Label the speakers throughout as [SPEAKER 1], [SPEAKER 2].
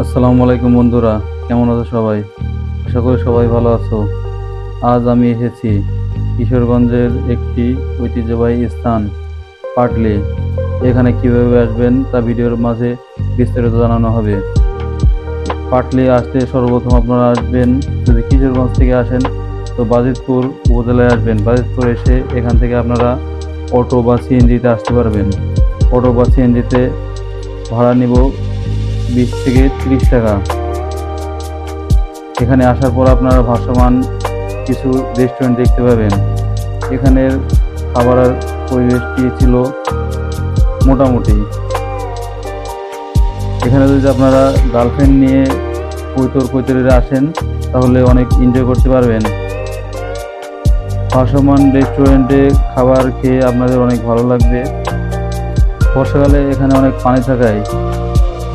[SPEAKER 1] আসসালামু আলাইকুম বন্ধুরা, কেমন আছো সবাই? আশা করি সবাই ভালো আছো। আজ আমি এসেছি কিশোরগঞ্জের একটি ঐতিহ্যবাহী স্থান, পাটলি। এখানে কীভাবে আসবেন তা ভিডিওর মাঝে বিস্তারিত জানানো হবে। পাটলি আসতে সর্বপ্রথম আপনারা আসবেন, যদি কিশোরগঞ্জ থেকে আসেন, তো বাজিতপুর উপজেলায় আসবেন। বাজিতপুর এসে এখান থেকে আপনারা অটো বা সিএনজিতে আসতে পারবেন। অটো বা সিএনজিতে ভাড়া নিব বিশ থেকে তিরিশ টাকা। এখানে আসার পর আপনারা ভাসমান কিছু রেস্টুরেন্ট দেখতে পাবেন। এখানের খাবারের পরিবেশটি ছিল মোটামুটি। এখানে যদি আপনারা গার্লফ্রেন্ড নিয়ে কৈতর কৈতরেরা আসেন, তাহলে অনেক এনজয় করতে পারবেন। ভাসমান রেস্টুরেন্টে খাবার খেয়ে আপনাদের অনেক ভালো লাগবে। বর্ষাকালে এখানে অনেক পানি থাকায়।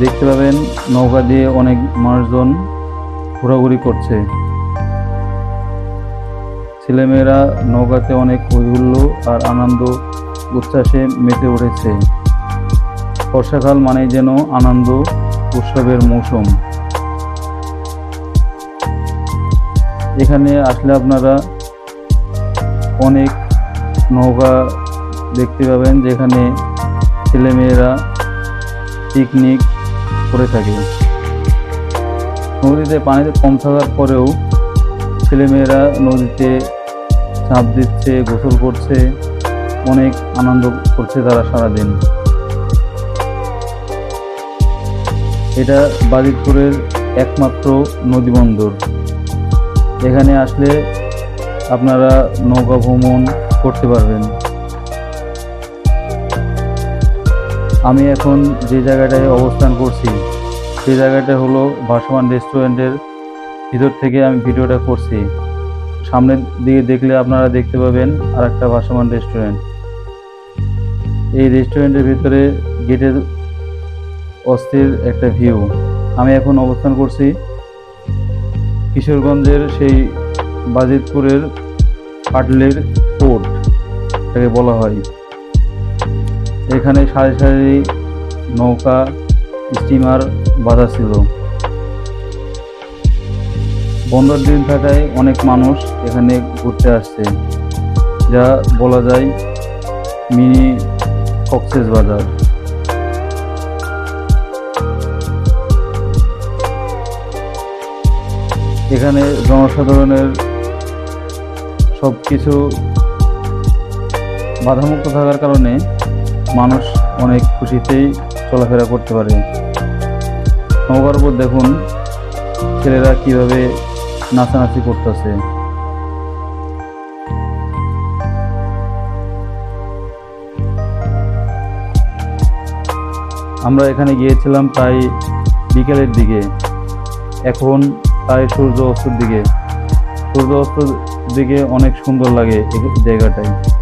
[SPEAKER 1] দেখতে পাবেন নৌকা দিয়ে অনেক মানুষজন ঘোরাঘুরি করছে। ছেলেমেয়েরা নৌকাতে অনেক হৈহুল্য আর আনন্দ উচ্ছ্বাসে মেতে উঠেছে। বর্ষাকাল মানে যেন আনন্দ উৎসবের মৌসুম। এখানে আসলে আপনারা অনেক নৌকা দেখতে পাবেন যেখানে ছেলেমেয়েরা পিকনিক করে থাকে। নদীতে পানিতে কম থাকার পরেও ছেলেমেয়েরা নদীতে ঝাঁপ দিচ্ছে, গোসল করছে, অনেক আনন্দ করছে তারা সারাদিন। এটা বাজিতপুরের একমাত্র নদী বন্দর। এখানে আসলে আপনারা নৌকা ভ্রমণ করতে পারবেন। আমি এখন যে জায়গাটায় অবস্থান করছি সেই জায়গাটা হলো ভাসমান রেস্টুরেন্টের ভিতর থেকে আমি ভিডিওটা করছি। সামনের দিকে দেখলে আপনারা দেখতে পাবেন আর একটা ভাসমান রেস্টুরেন্ট। এই রেস্টুরেন্টের ভিতরে গেটের অস্থির একটা ভিউ। আমি এখন অবস্থান করছি কিশোরগঞ্জের সেই বাজিতপুরের পাটলের পোর্ট এটাকে বলা হয়। এখানে সারি সারি নৌকা স্টিমার বাঁধা ছিল। বন্দর দিন থাকায় অনেক মানুষ এখানে ঘুরতে আসছে, যা বলা যায় মিনি কক্সেস বাজার। এখানে জনসাধারণের সব কিছু বাধামুক্ত থাকার কারণে মানুষ অনেক খুশিতেই চলাফেরা করতে পারে। নৌকার উপর দেখুন, ছেলেরা কীভাবে নাচানাচি করতেছে। আমরা এখানে গিয়েছিলাম প্রায় বিকেলের দিকে। এখন প্রায় সূর্য অস্তর দিকে। সূর্য অস্তর দিকে অনেক সুন্দর লাগে জায়গাটায়।